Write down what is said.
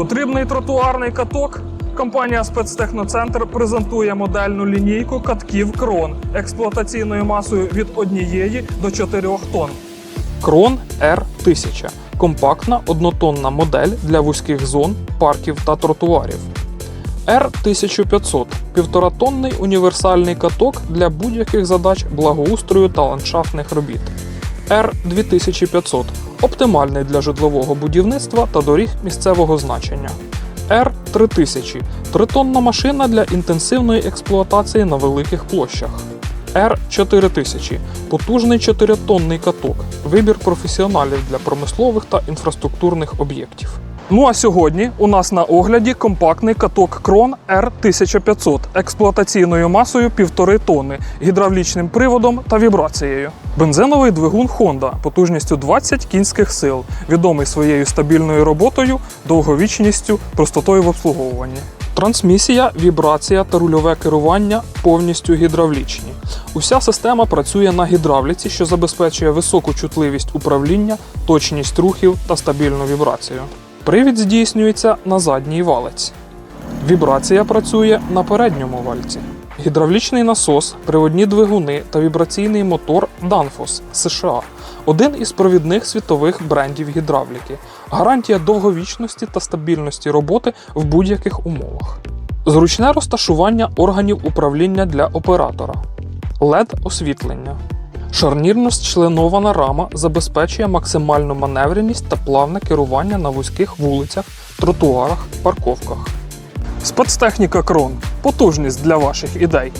Потрібний тротуарний каток. Компанія Спецтехноцентр презентує модельну лінійку катків крон експлуатаційною масою від 1 до 4 тонн. Крон R1000 компактна однотонна модель для вузьких зон, парків та тротуарів. R1500 півторатонний універсальний каток для будь-яких задач благоустрою та ландшафтних робіт. R2500 оптимальний для житлового будівництва та доріг місцевого значення. Р3000 тритонна машина для інтенсивної експлуатації на великих площах. Р4000 потужний 4-тонний каток, вибір професіоналів для промислових та інфраструктурних об'єктів. Ну а сьогодні у нас на огляді компактний каток Крон R1500 експлуатаційною масою 1,5 тонни, гідравлічним приводом та вібрацією. Бензиновий двигун Honda потужністю 20 кінських сил, відомий своєю стабільною роботою, довговічністю, простотою в обслуговуванні. Трансмісія, вібрація та рульове керування повністю гідравлічні. Уся система працює на гідравліці, що забезпечує високу чутливість управління, точність рухів та стабільну вібрацію. Привід здійснюється на задній валець. Вібрація працює на передньому вальці. Гідравлічний насос, приводні двигуни та вібраційний мотор Danfoss США один із провідних світових брендів гідравліки. Гарантія довговічності та стабільності роботи в будь-яких умовах. Зручне розташування органів управління для оператора. led освітлення. Шарнірно зчленована рама забезпечує максимальну маневреність та плавне керування на вузьких вулицях, тротуарах, парковках. Спецтехніка Крон. Потужність для ваших ідей.